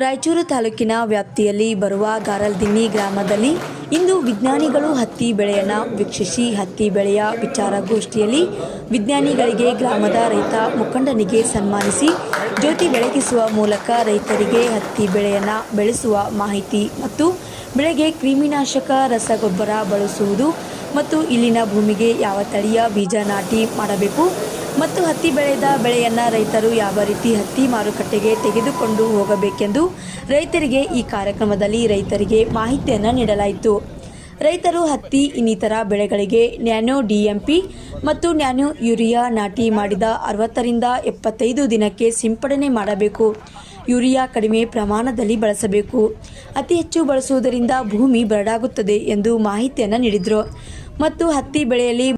ರಾಯಚೂರು ತಾಲೂಕಿನ ವ್ಯಾಪ್ತಿಯಲ್ಲಿ ಬರುವ ಗಾರಲ್ದಿನ್ನಿ ಗ್ರಾಮದಲ್ಲಿ ಇಂದು ವಿಜ್ಞಾನಿಗಳು ಹತ್ತಿ ಬೆಳೆಯನ್ನು ವೀಕ್ಷಿಸಿ ಹತ್ತಿ ಬೆಳೆಯ ವಿಚಾರಗೋಷ್ಠಿಯಲ್ಲಿ ವಿಜ್ಞಾನಿಗಳಿಗೆ ಗ್ರಾಮದ ರೈತ ಮುಖಂಡನಿಗೆ ಸನ್ಮಾನಿಸಿ ಜ್ಯೋತಿ ಬೆಳಗಿಸುವ ಮೂಲಕ ರೈತರಿಗೆ ಹತ್ತಿ ಬೆಳೆಯನ್ನು ಬೆಳೆಸುವ ಮಾಹಿತಿ ಮತ್ತು ಬೆಳೆಗೆ ಕ್ರಿಮಿನಾಶಕ ರಸಗೊಬ್ಬರ ಬಳಸುವುದು ಮತ್ತು ಇಲ್ಲಿನ ಭೂಮಿಗೆ ಯಾವ ತಳಿಯ ಬೀಜ ನಾಟಿ ಮಾಡಬೇಕು ಮತ್ತು ಹತ್ತಿ ಬೆಳೆದ ಬೆಳೆಯನ್ನು ರೈತರು ಯಾವ ರೀತಿ ಹತ್ತಿ ಮಾರುಕಟ್ಟೆಗೆ ತೆಗೆದುಕೊಂಡು ಹೋಗಬೇಕೆಂದು ರೈತರಿಗೆ ಈ ಕಾರ್ಯಕ್ರಮದಲ್ಲಿ ರೈತರಿಗೆ ಮಾಹಿತಿಯನ್ನು ನೀಡಲಾಯಿತು. ರೈತರು ಹತ್ತಿ, ಇನ್ನಿತರ ಬೆಳೆಗಳಿಗೆ ನ್ಯಾನೋ ಡಿಎಂಪಿ ಮತ್ತು ನ್ಯಾನೋ ಯೂರಿಯಾ ನಾಟಿ ಮಾಡಿದ ಅರವತ್ತರಿಂದ ಎಪ್ಪತ್ತೈದು ದಿನಕ್ಕೆ ಸಿಂಪಡಣೆ ಮಾಡಬೇಕು. ಯೂರಿಯಾ ಕಡಿಮೆ ಪ್ರಮಾಣದಲ್ಲಿ ಬಳಸಬೇಕು. ಅತಿ ಹೆಚ್ಚು ಬಳಸುವುದರಿಂದ ಭೂಮಿ ಬರಡಾಗುತ್ತದೆ ಎಂದು ಮಾಹಿತಿಯನ್ನು ನೀಡಿದರು. ಮತ್ತು ಹತ್ತಿ ಬೆಳೆಯಲ್ಲಿ